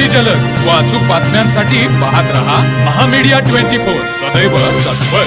अति जलद. व अचूक बातम्यांसाठी पाहत रहा महामीडिया ट्वेंटी फोर. सदैव तत्पर.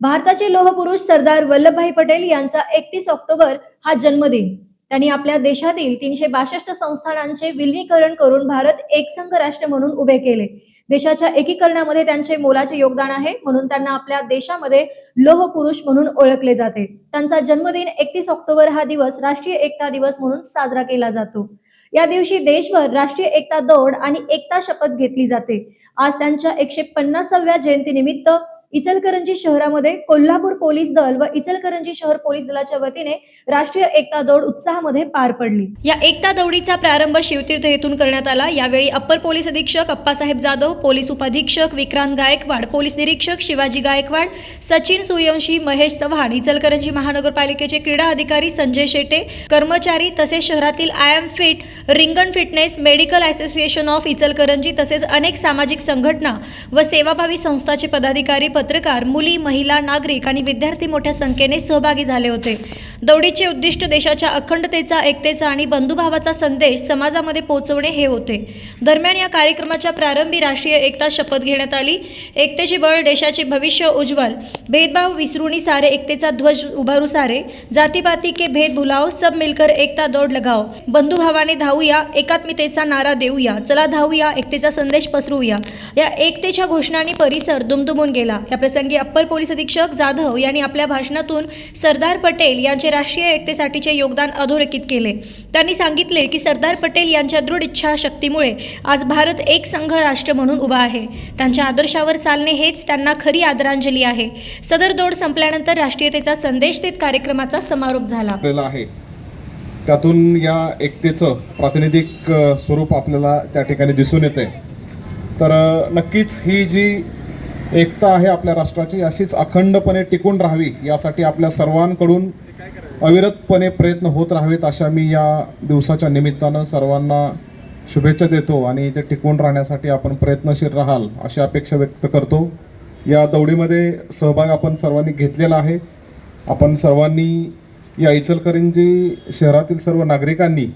भारताचे लोहपुरुष सरदार वल्लभभाई पटेल यांचा एकतीस ऑक्टोबर हा जन्मदिन. त्यांनी आपल्या देशातील तीनशे बासष्ट संस्थानांचे विलिनीकरण करून भारत एकसंघ राष्ट्र म्हणून उभे केले. देशाच्या एकीकरणामध्ये त्यांचे मोलाचे योगदान आहे म्हणून त्यांना आपल्या देशामध्ये लोह पुरुष म्हणून ओळखले जाते. त्यांचा जन्मदिन एकतीस ऑक्टोबर हा दिवस राष्ट्रीय एकता दिवस म्हणून साजरा केला जातो. या दिवशी देशभर राष्ट्रीय एकता दौड आणि एकता शपथ घेतली जाते. आज त्यांच्या एकशे पन्नासाव्या जयंतीनिमित्त इचलकरंजी शहरामध्ये कोल्हापूर पोलीस दल व इचलकरंजी शहर पोलीस दलाच्या वतीने राष्ट्रीय एकता दौड उत्साहामध्ये पार पडली. या एकता दौडीचा प्रारंभ शिवतीर्थ येथून करण्यात आला. यावेळी अप्पर पोलीस अधीक्षक अप्पासाहेब जाधव पोलीस उपाधीक्षक विक्रांत गायकवाड पोलीस निरीक्षक शिवाजी गायकवाड सचिन सूर्यवंशी महेश चव्हाण इचलकरंजी महानगरपालिकेचे क्रीडा अधिकारी संजय शेटे कर्मचारी तसेच शहरातील आय एम फिट रिंगण fitness medical association of Ichalkaranji तसेच अनेक सामाजिक संघटना व सेवाभावी संस्थाचे पदाधिकारी पत्रकार मुली महिला नागरिक आणि विद्यार्थी मोठ्या संख्येने सहभागी झाले होते. दौडीचे उद्दिष्ट देशाच्या अखंडतेचा एकतेचा आणि बंधुभावाचा संदेश समाजामध्ये पोहोचवणे हे होते. दरम्यान या कार्यक्रमाच्या प्रारंभी राष्ट्रीय एकता शपथ घेण्यात आली. एकतेची बळ देशाचे भविष्य उज्ज्वल. भेदभाव विसरुणी सारे एकतेचा ध्वज उभारू सारे. जातीपाती के भेद भुलाव सब मिलकर एकता दौड लगाव बंधुभावाने धावूया एकात्मितेचा नारा देऊया. चला धावूया एकतेचा संदेश पसरूया. या एकतेच्या घोषणाने परिसर दुमदुमून गेला. याप्रसंगी अप्पर पोलीस अधीक्षक जाधव यांनी आपल्या भाषणातून सरदार पटेल यांचे राष्ट्रीय एकतेसाठीचे योगदान अधोरेखित केले. त्यांनी सांगितले की सरदार पटेल यांच्या दृढ इच्छाशक्तीमुळे आज भारत एक संघ राष्ट्र म्हणून उभा आहे. त्यांच्या आदर्शावर चालणे हेच त्यांना खरी आदरांजली आहे. सदर दौड संपल्यानंतर राष्ट्रीयतेचा संदेश देत कार्यक्रमाचा समारोप झाला. आहे. त्यातून या एकतेचं प्रातिनिधिक स्वरूप आपल्याला त्या ठिकाणी दिसून येते तर नक्कीच ही जी एकता आहे आपल्या राष्ट्राची अशीच अखंडपणे टिकून राहावी यासाठी आपल्या सर्वांकडून अविरतपणे प्रयत्न होत राहावेत अशा मी या दिवसाच्या निमित्तानं सर्वांना शुभेच्छा देतो आणि ते टिकून राहण्यासाठी आपण प्रयत्नशील राहाल अशी अपेक्षा व्यक्त करतो. या दौडीमध्ये सहभाग आपण सर्वांनी घेतलेला आहे. आपण सर्वांनी या इचलकरंजी शहरातील सर्व नागरिकांनी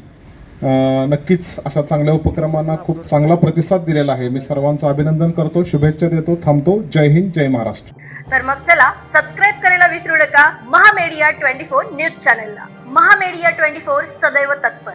नक्कीच अशा चांगल्या उपक्रमांना खूप चांगला प्रतिसाद दिलेला आहे. मी सर्वांचं अभिनंदन करतो शुभेच्छा देतो थांबतो. जय हिंद जय महाराष्ट्र. तर मग चला सबस्क्राईब करायला विसरू नका. महामेडिया ट्वेंटी फोर न्यूज चॅनलला. महामेडिया ट्वेंटी फोर सदैव तत्पर.